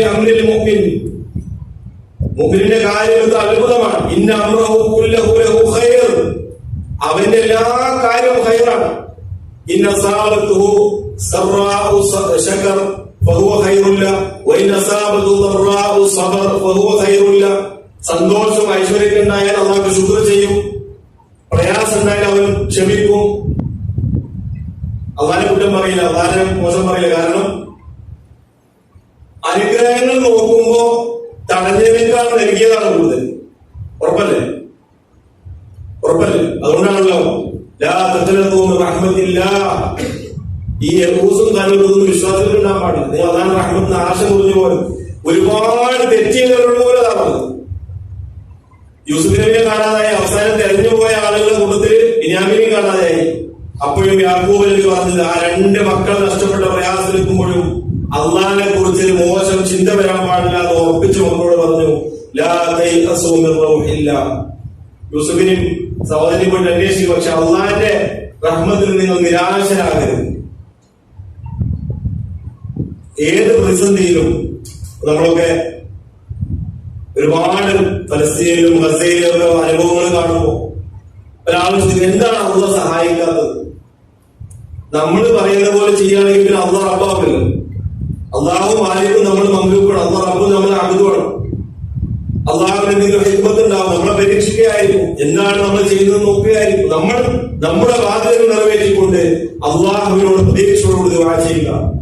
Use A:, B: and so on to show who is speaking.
A: ഫി അമ്രിൽ മുഅ്മിൻ. മുഅ്മിനിന്റെ കാര്യം ഇത് അത്ഭുതമാണ്. ഇന്ന അമ്റഹു കുല്ലഹു ലഹു ഖൈർ. അവന്റെ എല്ലാ കാര്യവും ഖൈറാണ്. ഇന്ന സാബത്തുഹു സറാഉ ശകർ ഫഹുവ ഖൈറുല്ല. വഇന്ന സാബതു ദറാഉ സബർ ഫഹുവ ഖൈറുല്ല. സന്തോഷം ഐശ്വര്യം ഉണ്ടായാൽ അള്ളാഹ് ശുക്ർ ചെയ്യും. പ്രയാസം ഉണ്ടായാൽ അവൻ ക്ഷമിക്കും. അള്ളാനെ കുറ്റം പറയില്ല. അള്ളാനെ മോശം പറയില്ല. കാരണം അനുഗ്രഹങ്ങൾ നോക്കുമ്പോ തടഞ്ഞതിനേക്കാൾ നൽകിയതാണ് കൂടുതൽ. ഉറപ്പല്ലേ? ഉറപ്പല്ലേ? അതുകൊണ്ടാണല്ലോ ഈ യഹൂസും തലൂസും വിശ്വാസത്തിൽ ഉണ്ടാൻ പാടില്ല. നിങ്ങൾ അതാണ് റഹ്മത്തിന് ആശ കുറഞ്ഞു പോലെ. ഒരുപാട് തെറ്റിയവരുള്ള പോലെ അതാണ് യൂസുഫ് നബിയെ കാണാതായി അവസാനം തെരഞ്ഞു പോയ ആളുകളുടെ കൂട്ടത്തിൽ ഇനാമിനെ കാണാതായി. അപ്പോഴും യാക്കൂബ് നബി പറഞ്ഞത് ആ രണ്ട് മക്കൾ നഷ്ടപ്പെട്ട പ്രയാസത്തിലെത്തുമ്പോഴും അള്ളാഹിനെ കുറിച്ച് ഒരു മോശം ചിന്ത വരാൻ പാടില്ല എന്ന് ഉറപ്പിച്ചു മക്കളോട് പറഞ്ഞു യൂസുഫിനും സഹോദരി കൊണ്ട് അന്വേഷിക്കും പക്ഷെ അള്ളാഹിന്റെ റഹ്മത്തിൽ നിങ്ങൾ നിരാശരാകരുത്. ഏത് പ്രതിസന്ധിയിലും നമ്മളൊക്കെ ഒരുപാട് ഫലസ്തീനിലും ഗസയിലും ഒക്കെ അനുഭവങ്ങൾ കാണുമ്പോൾ ഒരാൾ എന്താണ് അള്ളാഹ് സഹായിക്കാത്തത്? നമ്മൾ പറയുന്ന പോലെ ചെയ്യുകയാണെങ്കിൽ പിന്നെ അള്ളാഹ് അള്ളാഹു മാലിക്കും നമ്മൾ മമ്പൂക്കണം അള്ളാഹു നമ്മൾ അബുദുമാണ് അള്ളാഹുവിന് എന്തെങ്കിലും ഹിക്മത്തുണ്ടാവും. നമ്മളെ പരീക്ഷിക്കുകയായിരിക്കും. എന്താണ് നമ്മൾ ചെയ്യുന്നത് നോക്കുകയായിരിക്കും. നമ്മൾ നമ്മുടെ ബാധ്യതകൾ നിറവേറ്റിക്കൊണ്ട് അള്ളാഹുവിനോട് പ്രതീക്ഷയോടുകൂടി ദുആ ചെയ്യുക.